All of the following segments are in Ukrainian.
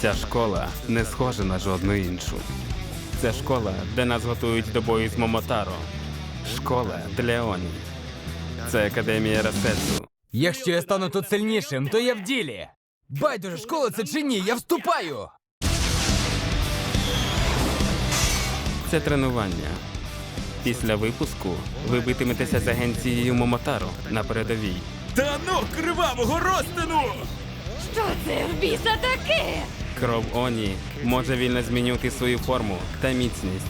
Ця школа не схожа на жодну іншу. Це школа, де нас готують до бою з Момотаро. Школа для Оні. Це академія Расетсу. Якщо я стану тут сильнішим, то я в ділі. Байдуже, школа це чи ні, я вступаю. Це тренування. Після випуску ви битиметеся з агенцією Момотаро на передовій. Та ну, кривавого розтину! Що це в біса таке? Кров Оні може вільно змінювати свою форму та міцність.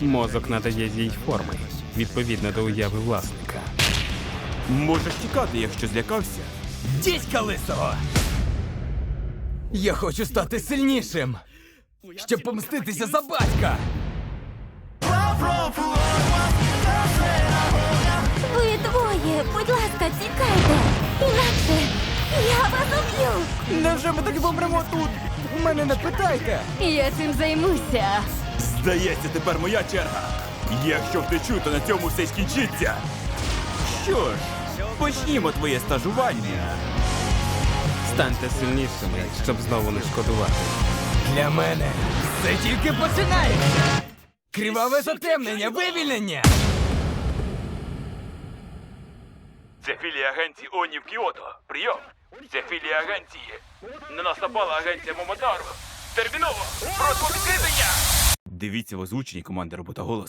Мозок надає їй форми відповідно до уяви власника. Можеш тікати, якщо злякався. Дідька лисого! Я хочу стати сильнішим, щоб помститися за батька. Ви двоє, будь ласка, тікайте. Інакше я вас уб'ю. Невже ми так помремо тут? У мене не питайте. Я цим займуся. Здається, тепер моя черга. Якщо втечу, то на цьому все скінчиться. Що ж, почнімо твоє стажування. Станьте сильнішими, щоб знову не шкодувати. Для мене це тільки починається. Криваве затемнення, вивільнення. Це філія агенції Оні в Кіото. Прийом. Це філія агенції. На нас напала агенція Момотару. Терміново! Просимо відкритання! Дивіться в озвученні команди робота голос.